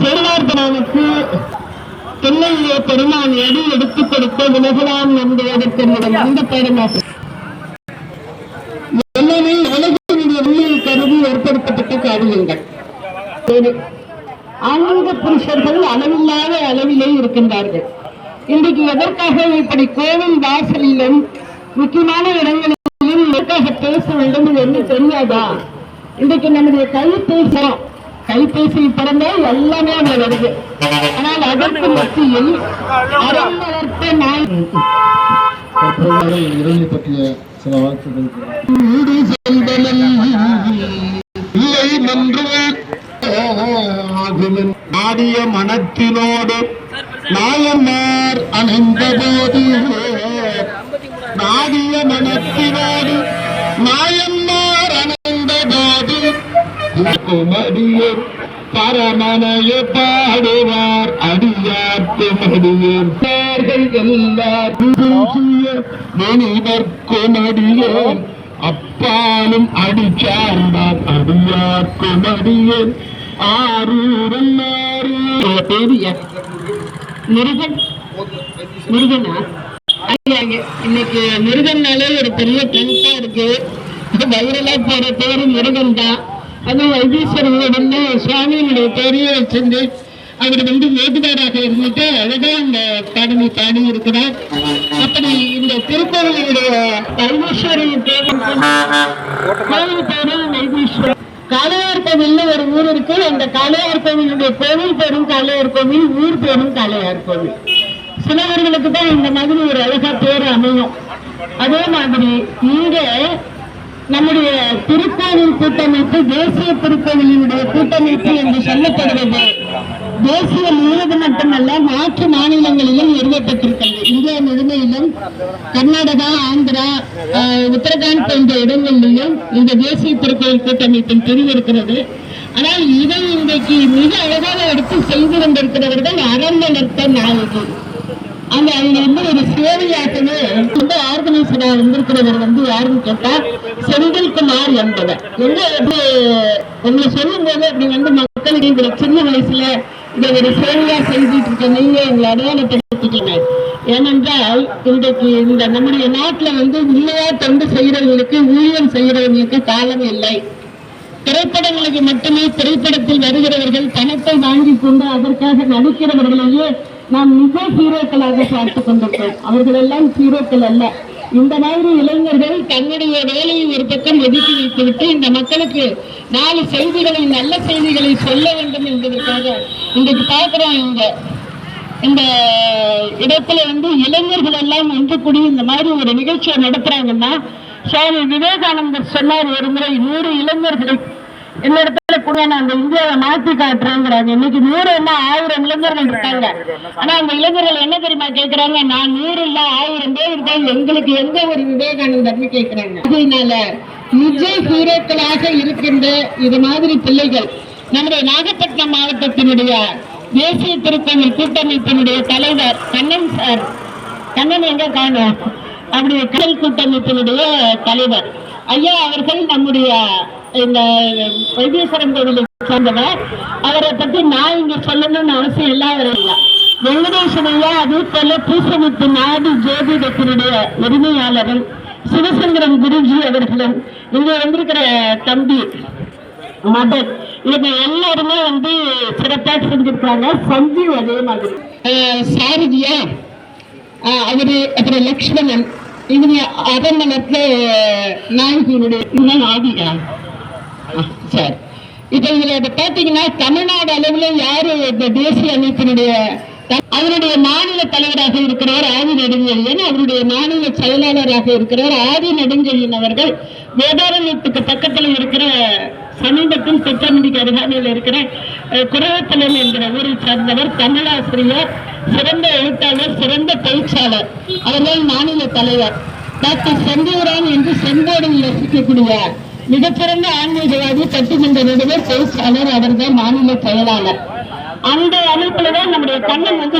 சேனார்தனனுக்கு தென்னையிலே பெருமான் எடி எடுத்துக் கொடுத்த விலகலாம் நம்புவதற்கு என்னுடைய அந்த பாடமாகும் உலகினுடைய உண்மையை கருதி ஏற்படுத்தப்பட்ட காரியங்கள் ஒரு ஆன்மீக புருஷர்கள் அளவில்லாத அளவிலே இருக்கின்றார்கள். இன்றைக்கு எதற்காக இப்படி கோவில் வாசலிலும் முக்கியமான இடங்களிலும் எதற்காக பேச வேண்டும் என்று தெரியாதா? இன்றைக்கு நம்முடைய கைபேசி கைபேசி பிறந்தே எல்லாமே அங்க வருது. ஆனால் அதற்கு மத்தியில் நாய். இறைவனை பற்றிய சில செல்வனம் இல்லை நன்று ஆகுமென். நாடிய மனத்தினோடு நாயன்மார் அணைந்த போது நாடிய மனத்தினோடு நாயன்மார் குமடியர் பரமனைய பாடுவார் அடியார்க்கும் அடியேர்கள் எல்லாரும் முனிவர்க்கும் அடியேன். அப்பாலும் அடிச்சார்ந்தார் அடியார்க்கும் அடியேன். ஆரூரும் முருகன். முருகனா? இன்னைக்கு முருகன்னாலே ஒரு பெரிய டென்ட்டா இருக்கு. வைரலா போற பேரு முருகன் தான். அது வைத்தீஸ்வரன் சுவாமியினுடைய பெரிய வச்சிருந்து அவர் வந்து வேட்டுதாராக இருந்துட்டு அழகா இந்த பாடலை பாடி இருக்கிறார் அப்படி இந்த திருக்கோவிலுடைய வைத்தீஸ்வரன் கோவில் பேரு வைத்தீஸ்வரன் காளையார் கோவில்னு ஒரு ஊர் இருக்கு. அந்த காளையார் கோவிலுடைய கோவில் பேரும் காளையார் கோவில் ஊர் பேரும் காளையார் கோவில். சிலவர்களுக்கு தான் இந்த மாதிரி ஒரு அழகா பேர் அமையும். அதே மாதிரி இங்க நம்முடைய திருக்கோவில் கூட்டமைப்பு தேசிய திருக்கோவிலினுடைய கூட்டமைப்பு என்று சொல்லப்படுவது தேசிய முழுவது மட்டுமல்ல மாற்று மாநிலங்களிலும் நிறுவப்பட்டிருக்கிறது இந்தியா முழுமையிலும் கர்நாடகா ஆந்திரா ஆஹ், உத்தரகாண்ட் போன்ற இடங்களிலும் இந்த தேசிய திருக்கோவில் கூட்டமைப்பின் பிரிவு இருக்கிறது ஆனால் இதை இன்றைக்கு மிக அழகாக எடுத்து செய்து கொண்டிருக்கிறவர்கள் அறம் வளர்த்த நாயகி. அங்க அவங்க வந்து ஒரு சேவையாகவே ரொம்ப ஆர்கனைசரா இருந்திருக்கிறவர் வந்து யாருன்னு கேட்டா செந்தில்குமார் என்பவர். எங்க வந்து உங்களை சொல்லும் போது அப்படி வந்து மக்களுக்கு இவரை சின்ன வயசுல இதை ஒரு சேவையா செஞ்சுட்டு இருக்க நீங்க எங்களை அடையாளப்படுத்திட்டீங்க. ஏனென்றால் இன்றைக்கு இந்த நம்முடைய நாட்டுல வந்து உண்மையா தொண்டு செய்யறவங்களுக்கு ஊழியம் செய்யறவங்களுக்கு காலம் இல்லை. திரைப்படங்களுக்கு மட்டுமே திரைப்படத்தில் வருகிறவர்கள் பணத்தை வாங்கி கொண்டு அதற்காக நடிக்கிறவர்களையே நாம் மிக ஹீரோக்களாக பார்த்துக் கொண்டிருக்கிறோம் அவர்கள் எல்லாம் ஹீரோக்கள் அல்ல. இந்த மாதிரி இளைஞர்கள் தன்னுடைய வேலையை ஒரு பக்கம் ஒதுக்கி வைத்துவிட்டு இந்த மக்களுக்கு நாலு செய்திகளை நல்ல செய்திகளை சொல்ல வேண்டும் என்பதற்காக இன்றைக்கு பார்க்கிறோம் இங்க. இந்த இடத்துல வந்து இளைஞர்கள் எல்லாம் ஒன்று கூடி இந்த மாதிரி ஒரு நிகழ்ச்சியை நடத்துறாங்கன்னா சுவாமி விவேகானந்தர் சொன்னார் ஒரு முறை நூறு இளைஞர்களை இந்த கூட அந்த இந்தியாவை காட்டுறேங்கிறாங்க. இன்னைக்கு நூறு என்ன ஆயிரம் இளைஞர்கள் இருக்காங்க. ஆனா அந்த இளைஞர்கள் என்ன தெரியுமா நான் நூறு இல்ல ஆயிரம் பேர் இருக்காங்க. எங்களுக்கு எங்க ஒரு விவேகானந்தர்னு அதனால நிஜ ஹீரோக்களாக இருக்கின்ற இது மாதிரி பிள்ளைகள் நம்முடைய நாகப்பட்டினம் மாவட்டத்தினுடைய தேசிய திருக்கோவில் கூட்டமைப்பினுடைய தலைவர் கண்ணன் சார். கண்ணன் எங்க காணும்? அப்படி கடல் கூட்டமைப்பினுடைய தலைவர். ஐயா அவர்கள் நம்முடைய இந்த வைத்தீஸ்வரன் கோவிலை சேர்ந்தவர். அவரை பத்தி நான் இங்க சொல்லணும்னு அவசியம் இல்லாதவர் இல்லை வெங்கடேசன் ஐயா அதே போல பூசணித்து நாடு ஜோதிடத்தினுடைய உரிமையாளரும் சிவசங்கரன் குருஜி அவர்களும் இங்க வந்திருக்கிற தம்பி மதன் இவங்க எல்லாருமே வந்து சிறப்பா செஞ்சிருக்காங்க. சஞ்சீவ் அதே மாதிரி. சாரதியா? அவரு அப்புறம் லக்ஷ்மணன். இவங்க அரண்மனத்துல நாயகியினுடைய இவங்க ஆதியா அஹ் சரி. இப்ப இதுல இதை பாத்தீங்கன்னா தமிழ்நாடு அளவுல யாரு இந்த தேசிய அமைப்பினுடைய அவருடைய மாநில தலைவராக இருக்கிறவர் ஆதி நெடுஞ்செழியன் அவருடைய மாநில செயலாளராக இருக்கிறவர் ஆதி நெடுஞ்செழியன் அவர்கள் வேதாரண்யத்துக்கு பக்கத்துல இருக்கிற சமீபத்தில் திட்டமிடிக்கு அருகாமையில் இருக்கிற அஹ், என்கிற ஊரை சார்ந்தவர் தமிழாசிரியர் சிறந்த எழுத்தாளர் சிறந்த பயிற்சியாளர் அவர்கள் மாநில தலைவர். டாக்டர் செந்தூரான் என்று செங்கோடில் வசிக்கக்கூடிய மிகச்சிறந்த ஆன்மீகவாதி சட்டமன்ற நடுவர் பேச்சாளர் அவர்தான் மாநில செயலாளர். அந்த அமைப்புல தான் நம்முடைய கண்ணன் வந்து